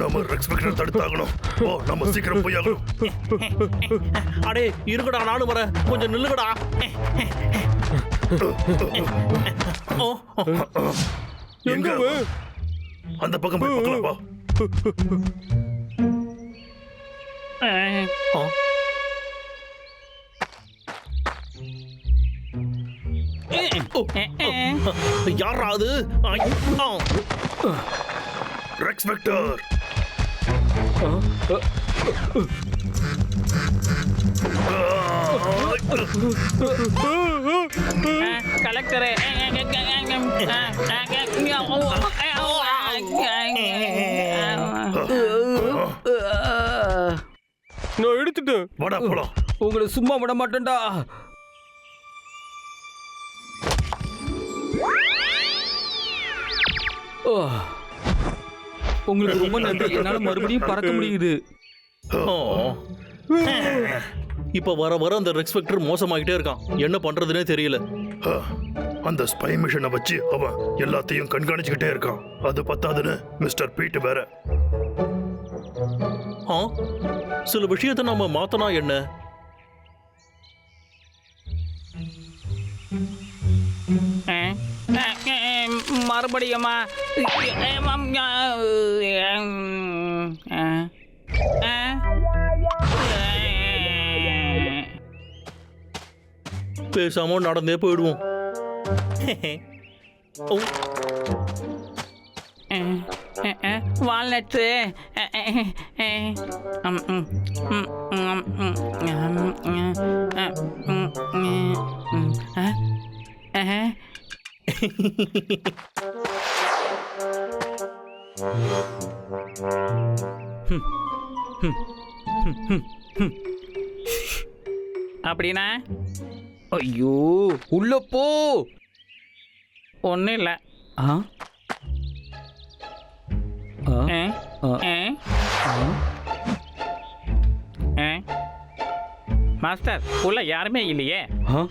நம்ம ரெக்ஸ்பெக்டர் தடுத்தாகணும் ஓ நம்ம சீக்கிரம் போய் ஆகணும். அடே இருக்குடா நானும் வரேன். கொஞ்சம் நில்லுங்கடா. எங்க? அந்த பக்கம் போய் பார்க்கலாம் வா ஆ. ஓ, யார்ரா அது ஐ, ஆ. ரெக்ஸ்பெக்டர் கலெக்டரே நான் எடுத்துட்டேன் வாடா போலாம் உங்களை சும்மா விட மாட்டேன்டா உங்களுக்கு ரொம்ப நன்றி. என்னால மறுபடியும் பறக்க முடியுது. இப்ப வர வர அந்த ரெஸ்பெக்டர் மோசமாகிட்டே இருக்கான். என்ன பண்றதுனே தெரியல. ஆ, அந்த ஸ்பை மிஷனை வச்சு அவன் எல்லாத்தையும் கண்காணிச்சுக்கிட்டே இருக்கான். அது பத்தாதுன்னு மிஸ்டர் பீட் வேற. ஆ? சில விஷயத்தை நாம மாத்தனா என்ன? மறுபடியுமா பேசாம நடந்தே போயிடுவோம் வால்நட்ஸு அப்படின்னா? ஐயோ உள்ள போ. ஒன்றும் இல்லை. ஆ? மாஸ்டர் உள்ள யாருமே இல்லையே? ஆ?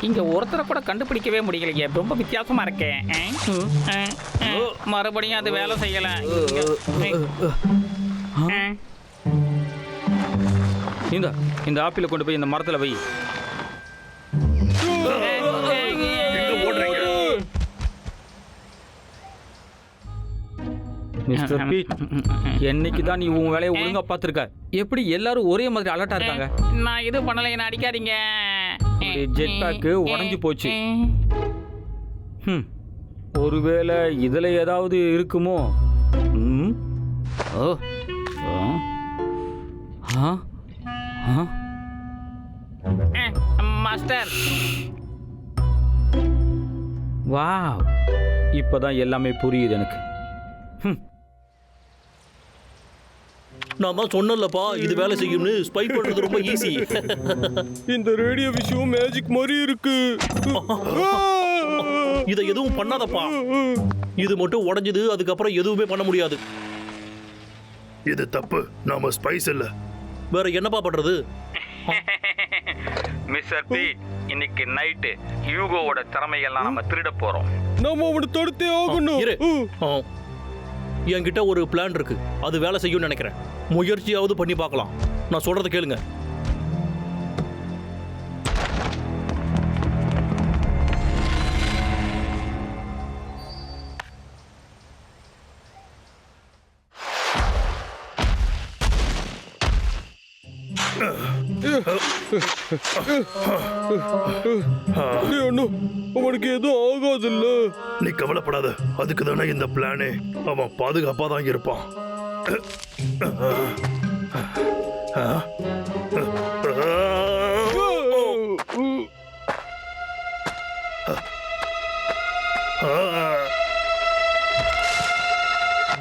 இங்க ஒருத்தரை கூட கண்டுபிடிக்கவே முடியலையே. ரொம்ப வித்தியாசமா இருக்கே. ஆ? ஆ, ஆ, மறுபடியும் அது வேலை செய்யல. இந்த இந்த ஆப்பிள கொண்டு போய் இந்த மரத்துல வை. மிஸ்டர் பீட் என்னைக்கு தான் நீ உன் வேலையை ஒழுங்கா பார்த்துருக்க? எப்படி எல்லாரும் ஒரே மாதிரி அலர்ட்டா இருக்காங்க? நான் இது பண்ணல என்ன அடிக்காதீங்க. ஜெட் பேக்கு உடஞ்சு போச்சு. ஒருவேளை இதுல ஏதாவது இருக்குமோ? ஓ ஆ? ஆ? ஆ மாஸ்டர். வாவ். இப்பதான் எல்லாமே புரியுது எனக்கு. ம் நான் தான் சொன்னேன்லப்பா இது வேலை செய்யும்னு ஸ்பை பண்றது ரொம்ப ஈஸி இந்த ரேடியோ விஷயம் மேஜிக் மாதிரி இருக்கு. இதை எதுவும் பண்ணாதப்பா. இது மட்டும் உடைஞ்சது அதுக்கப்புறம் எதுவுமே பண்ண முடியாது. இது தப்பு. நாம ஸ்பைஸ் இல்ல. வேற என்னப்பா பண்றது? மிஸ்டர் பீட் இன்னைக்கு நைட்டு யூகோவோட திறமையெல்லாம் நம்ம திருட போறோம். நாம அவனை தடுத்தே ஆகணும். என்கிட்ட ஒரு பிளான் இருக்கு. அது வேலை செய்யும்னு நினைக்கிறேன். முயற்சியாவது பண்ணி பார்க்கலாம். நான் சொல்றதை கேளுங்க. அவனுக்கு எதுவும் ஆகாதுல்ல. நீ கவலைப்படாத. அதுக்கு தானே இந்த பிளானே. அவன் பாதுகாப்பா தான் இருப்பான்.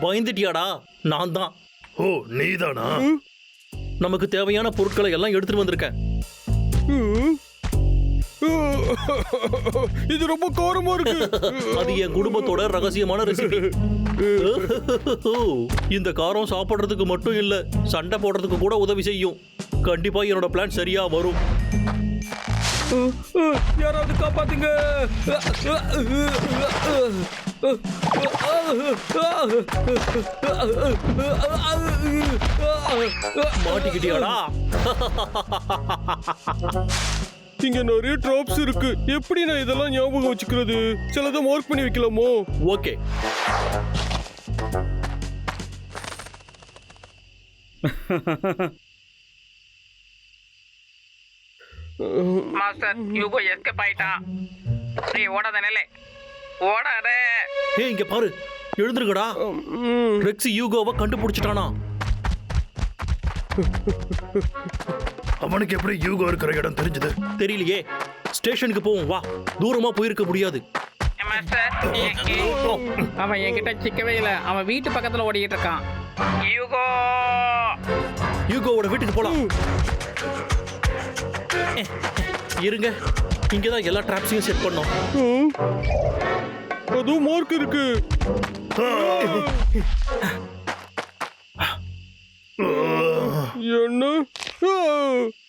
பயந்துட்டியாடா? நான் தான். ஓ நீதானா? நமக்கு தேவையான பொருட்களை எல்லாம் எடுத்துட்டு வந்திருக்கேன். இது ரொம்ப காரமா இருக்கு. அது என் குடும்பத்தோட ரகசியமான ரெசிபி இந்த காரம் சாப்பிடுறதுக்கு மட்டும் இல்ல சண்டை போடுறதுக்கு கூட உதவி செய்யும். கண்டிப்பா என்னோட பிளான் சரியா வரும். யாராவது காப்பாத்துங்க. மாட்டிக்கிட்டியாடா? இங்க நிறைய ட்ராப்ஸ் இருக்கு. எப்படி நான் இதெல்லாம் ஞாபகம் வச்சுக்கிறது? சிலதை மார்க் பண்ணி வைக்கலாமோ? ஓகே. மாஸ்டர் யூகோ எஸ்கேப் ஆயிட்டான் நீ ஓடாத நிலை. ஓடாத. ஏய் இங்க பாரு. எழுந்துருங்கடா. ம், ரெக்ஸ் யூகோவை கண்டுபிடிச்சிட்டானா. அவனுக்கு எப்படி யூகோ இருக்கிற இடம் தெரிஞ்சது? தெரியலையே. ஸ்டேஷனுக்கு போவோம் வா. தூரமா போயிருக்க முடியாது. மாஸ்டர் அவன் என்கிட்ட சிக்கவே இல்லை. அவன் வீட்டு பக்கத்துல ஓடிக்கிட்டு இருக்கான். யூகோ யூகோவோட வீட்டுக்கு போலாம். இருங்க. இங்கதான் எல்லா டிராப்ஸையும் செட் பண்ணோம். அதுவும் மார்க் இருக்கு. என்ன?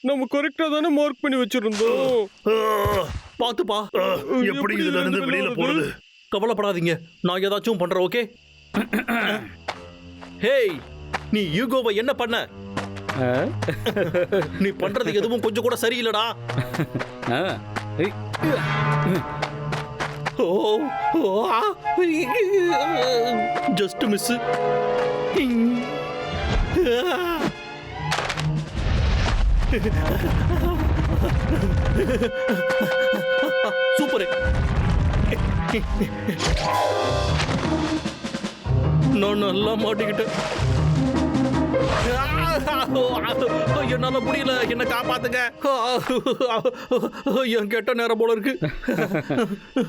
நம்ம கரெக்டா தானே மார்க் பண்ணி வச்சிருந்தோம். பாத்துப்பா எப்படி இதுல இருந்து வெளியில போறது? கவலைப்படாதீங்க. நான் ஏதாச்சும் பண்றேன் ஓகே ஹேய் நீ யூகோவை என்ன பண்ண? நீ பண்றது எதுவும் கொஞ்சம் கூட சரியில்லடா. ஜஸ்ட் மிஸ் சூப்பர் நான் நல்லா மாட்டிக்கிட்டேன். என்னால முடியல. என்ன காப்பாத்துங்க. என் கெட்ட நேரம் போல இருக்கு.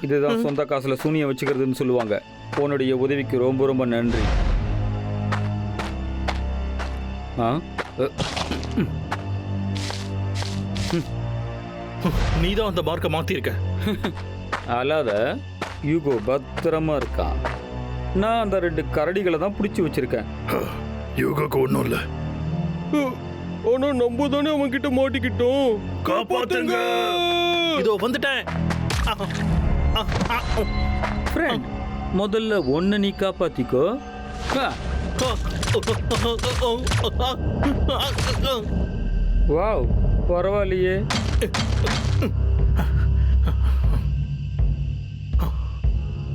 இதுதான் சொந்த காசுல சூனியம் வச்சுக்கிறதுன்னு சொல்லுவாங்க. உன்னுடைய உதவிக்கு ரொம்ப ரொம்ப நன்றி. ஆ? அ, நீதான் அந்த மார்க்கை மாத்திருக்க. அல்லாத யூகோ பத்திரமா இருக்கான். நான் அந்த ரெண்டு கரடிகளை தான் பிடிச்சி வச்சிருக்கேன். யூகோக்கு ஒண்ணும் இல்ல. ஆனா நம்ம தானே அவன் கிட்ட மாட்டிக்கிட்டோம். காப்பாத்துங்க. இதோ வந்துட்டேன். ஃப்ரெண்ட் முதல்ல ஒன்று நீ காப்பாத்திக்கோ. ஆ, வாவ் பரவாயில்லையே.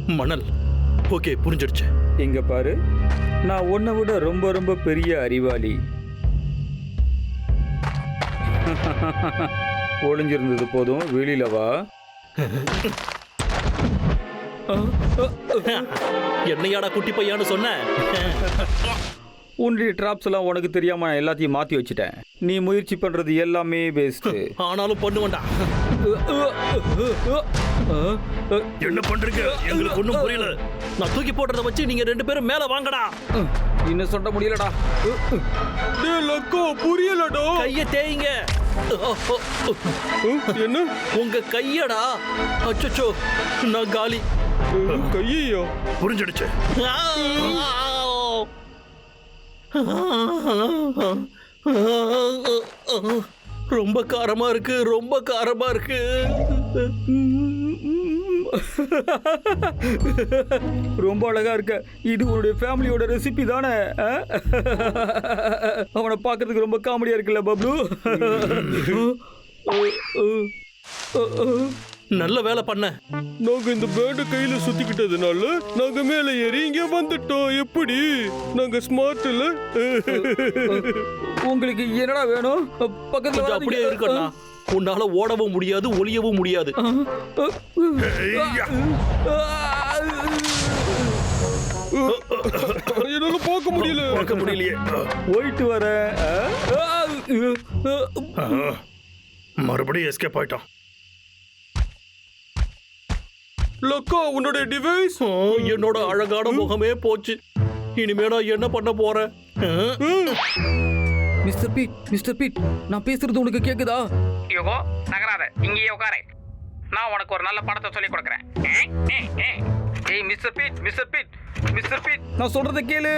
மணல். ஓகே புரிஞ்சிடுச்சு. இங்க பாரு. நான் உன்னை விட ரொம்ப ரொம்ப பெரிய அறிவாளி. ஒளிஞ்சிருந்தது போதும். வெளியில வா. என்னையாடா குட்டி பையான்னு சொன்ன? உன்னுடைய ட்ராப்ஸ் எல்லாம் உனக்கு தெரியாம நான் எல்லாத்தையும் மாத்தி வச்சுட்டேன். நீ முயற்சி பண்றது எல்லாமே வேஸ்ட் ஆனாலும் பண்ணுவேன்டா என்ன பண்றீங்க? எங்களுக்கு ஒண்ணும் புரியல. நான் தூக்கி போடுறத வச்சு நீங்க ரெண்டு பேரும் மேல வாங்கடா. இன்னும் சொல்ல முடியலடா. டேய் லக்கோ புரியலடா. கைய தேய்ங்க. என்ன? உங்க கையடா. அச்சச்சோ நான் காலி. கையா புரிஞ்சிடுச்சு. ரொம்ப காரமா இருக்கு ரொம்ப காரமா இருக்கு. ரொம்ப அழகா இருக்க. இது உன்னுடைய ஃபேமிலியோட ரெசிபி தானே? அவனை பார்க்கறதுக்கு ரொம்ப காமெடியா இருக்குல்ல பப்ளு? நல்ல வேலை பண்ண. நாங்க இந்த பேண்ட கையில சுத்திக்கிட்டதுனால நாங்க மேல ஏறி இங்க வந்துட்டோம். எப்படி? நாங்க ஸ்மார்ட் இல்ல? உங்களுக்கு என்னடா வேணும்? பக்கத்துல கொஞ்சம் அப்படியே இருக்கண்ணா. உன்னால ஓடவும் முடியாது ஒளியவும் முடியாது. என்னால பார்க்க முடியல. பார்க்க முடியலையே. போயிட்டு வர மறுபடியும் எஸ்கேப் ஆயிட்டான். லக்கா உன்னோட டிவைஸ் என்னோட அழகான முகமே போச்சு. இனிமே நான் என்ன பண்ண போறேன்? ஆ? மிஸ்டர் பீட் மிஸ்டர் பீட் நான் பேசுறது உனக்கு கேக்குதா? யுகோ நகராத இங்கேயே உட்காரே. நான் உனக்கு ஒரு நல்ல படத்தை சொல்லி கொடுக்குறேன். ஏய் Mister Pete Mister Pete Mister Pete. நான் சொல்றத கேளு.